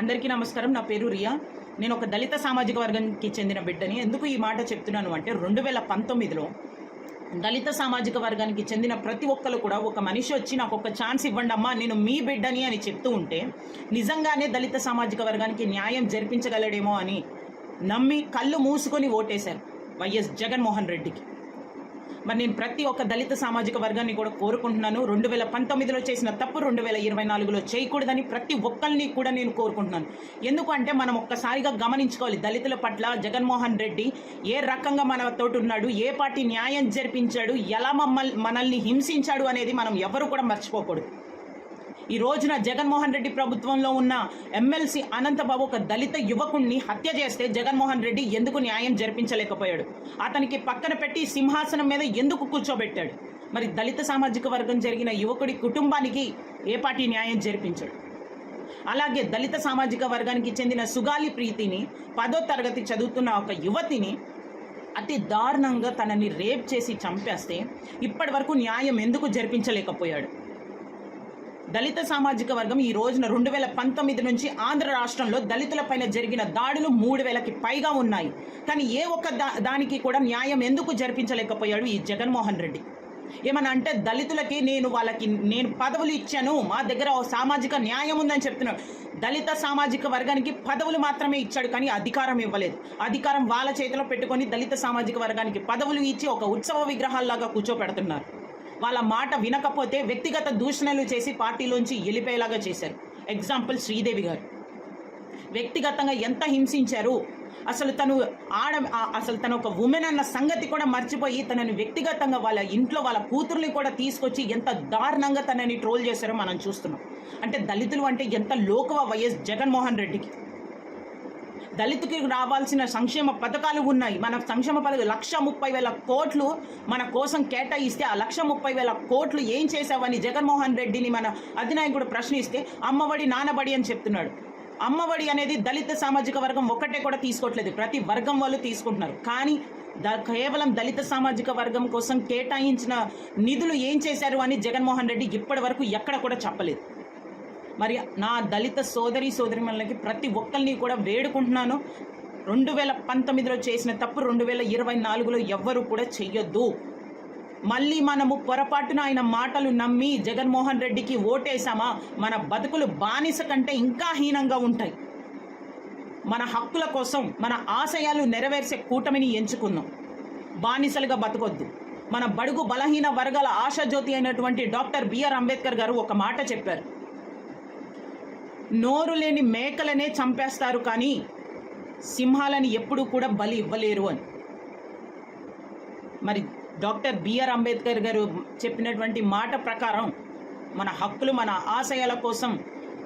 అందరికీ నమస్కారం. నా పేరు రియా. నేను ఒక దళిత సామాజిక వర్గానికి చెందిన బిడ్డని. ఎందుకు ఈ మాట చెప్తున్నాను అంటే రెండు వేల పంతొమ్మిదిలో దళిత సామాజిక వర్గానికి చెందిన ప్రతి ఒక్కరు కూడా ఒక మనిషి వచ్చి నాకు ఒక ఛాన్స్ ఇవ్వండి అమ్మా నేను మీ బిడ్డని అని చెప్తూ ఉంటే నిజంగానే దళిత సామాజిక వర్గానికి న్యాయం జరిపించగలడేమో అని నమ్మి కళ్ళు మూసుకొని ఓటేశారు వైఎస్ జగన్మోహన్ రెడ్డికి. మరి నేను ప్రతి ఒక్క దళిత సామాజిక వర్గాన్ని కూడా కోరుకుంటున్నాను. రెండు వేల పంతొమ్మిదిలో చేసిన తప్పు రెండు వేల ఇరవై నాలుగులో చేయకూడదని ప్రతి ఒక్కరిని కూడా నేను కోరుకుంటున్నాను. ఎందుకంటే మనం ఒక్కసారిగా గమనించుకోవాలి దళితుల పట్ల జగన్మోహన్ రెడ్డి ఏ రకంగా మన తోటి ఉన్నాడు ఏ పార్టీ న్యాయం జరిపించాడు ఎలా మమ్మల్ని మనల్ని హింసించాడు అనేది మనం ఎవరు కూడా మర్చిపోకూడదు. ఈ రోజున జగన్మోహన్ రెడ్డి ప్రభుత్వంలో ఉన్న ఎమ్మెల్సీ అనంతబాబు ఒక దళిత యువకుణ్ణి హత్య చేస్తే జగన్మోహన్ రెడ్డి ఎందుకు న్యాయం జరిపించలేకపోయాడు? అతనికి పక్కన పెట్టి సింహాసనం మీద ఎందుకు కూర్చోబెట్టాడు? మరి దళిత సామాజిక వర్గం జరిగిన యువకుడి కుటుంబానికి ఏ పార్టీ న్యాయం జరిపించాడు? అలాగే దళిత సామాజిక వర్గానికి చెందిన సుగాలి ప్రీతిని పదో తరగతి చదువుతున్న ఒక యువతిని అతి దారుణంగా తనని రేప్ చేసి చంపేస్తే ఇప్పటి వరకు న్యాయం ఎందుకు జరిపించలేకపోయాడు? దళిత సామాజిక వర్గం ఈ రోజున రెండు వేల పంతొమ్మిది నుంచి ఆంధ్ర రాష్ట్రంలో దళితులపైన జరిగిన దాడులు మూడు వేలకి పైగా ఉన్నాయి. కానీ ఏ ఒక్క దా దానికి కూడా న్యాయం ఎందుకు జరిపించలేకపోయాడు ఈ జగన్మోహన్ రెడ్డి? ఏమన్నా అంటే దళితులకి నేను వాళ్ళకి నేను పదవులు ఇచ్చాను మా దగ్గర సామాజిక న్యాయం ఉందని చెప్తున్నాడు. దళిత సామాజిక వర్గానికి పదవులు మాత్రమే ఇచ్చాడు కానీ అధికారం ఇవ్వలేదు. అధికారం వాళ్ళ చేతిలో పెట్టుకొని దళిత సామాజిక వర్గానికి పదవులు ఇచ్చి ఒక ఉత్సవ విగ్రహాల్లాగా కూర్చోపెడుతున్నారు. వాళ్ళ మాట వినకపోతే వ్యక్తిగత దూషణలు చేసి పార్టీలోంచి వెళ్ళిపోయేలాగా చేశారు. ఎగ్జాంపుల్ శ్రీదేవి గారు. వ్యక్తిగతంగా ఎంత హింసించారు? అసలు తను ఆడ అసలు తను ఒక ఉమెన్ అన్న సంగతి కూడా మర్చిపోయి తనని వ్యక్తిగతంగా వాళ్ళ ఇంట్లో వాళ్ళ కూతుర్ని కూడా తీసుకొచ్చి ఎంత దారుణంగా తనని ట్రోల్ చేశారో మనం చూస్తున్నాం. అంటే దళితులు అంటే ఎంత లోకువ వైఎస్ జగన్మోహన్ రెడ్డికి. దళితుకి రావాల్సిన సంక్షేమ పథకాలు ఉన్నాయి. మన సంక్షేమ పథకాలు లక్ష ముప్పై వేల కోట్లు మన కోసం కేటాయిస్తే ఆ లక్ష ముప్పై వేల కోట్లు ఏం చేశావని జగన్మోహన్ రెడ్డిని మన అధినాయకుడు ప్రశ్నిస్తే అమ్మఒడి నానబడి అని చెప్తున్నాడు. అమ్మఒడి అనేది దళిత సామాజిక వర్గం ఒక్కటే కూడా తీసుకోవట్లేదు. ప్రతి వర్గం వాళ్ళు తీసుకుంటున్నారు. కానీ ద కేవలం దళిత సామాజిక వర్గం కోసం కేటాయించిన నిధులు ఏం చేశారు అని జగన్మోహన్ రెడ్డి ఇప్పటి వరకు ఎక్కడ కూడా చెప్పలేదు. మరి నా దళిత సోదరి సోదరిమణులకి ప్రతి ఒక్కరిని కూడా వేడుకుంటున్నాను. రెండు వేల పంతొమ్మిదిలో చేసిన తప్పు రెండు వేల ఇరవై నాలుగులో ఎవ్వరూ కూడా చెయ్యొద్దు. మళ్ళీ మనము పొరపాటున ఆయన మాటలు నమ్మి జగన్మోహన్ రెడ్డికి ఓటేశామా? మన బతుకులు బానిస కంటే ఇంకా హీనంగా ఉంటాయి. మన హక్కుల కోసం మన ఆశయాలు నెరవేర్చే కూటమిని ఎంచుకుందాం. బానిసలుగా బతకొద్దు. మన బడుగు బలహీన వర్గాల ఆశాజ్యోతి అయినటువంటి డాక్టర్ బిఆర్ అంబేద్కర్ గారు ఒక మాట చెప్పారు. నోరు లేని మేకలనే చంపేస్తారు కానీ సింహాలని ఎప్పుడూ కూడా బలి ఇవ్వలేరు అని. మరి డాక్టర్ బిఆర్ అంబేద్కర్ గారు చెప్పినటువంటి మాట ప్రకారం మన హక్కులు మన ఆశయాల కోసం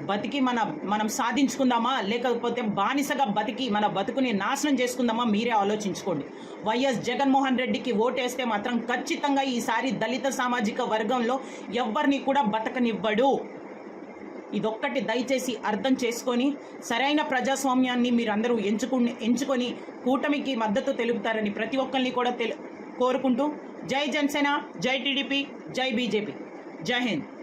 బతికి మన మనం సాధించుకుందామా? లేకపోతే బానిసగా బతికి మన బతుకుని నాశనం చేసుకుందామా? మీరే ఆలోచించుకోండి. వైఎస్ జగన్మోహన్ రెడ్డికి ఓటేస్తే మాత్రం ఖచ్చితంగా ఈసారి దళిత సామాజిక వర్గంలో ఎవరిని కూడా బతకనివ్వడు. ఇదొక్కటి దయచేసి అర్థం చేసుకొని సరైన ప్రజాస్వామ్యాన్ని మీరందరూ ఎంచుకుని ఎంచుకొని కూటమికి మద్దతు తెలుపుతారని ప్రతి ఒక్కరిని కూడా తెలు కోరుకుంటూ జై జనసేన జై టీడీపీ జై బీజేపీ. జై హింద్.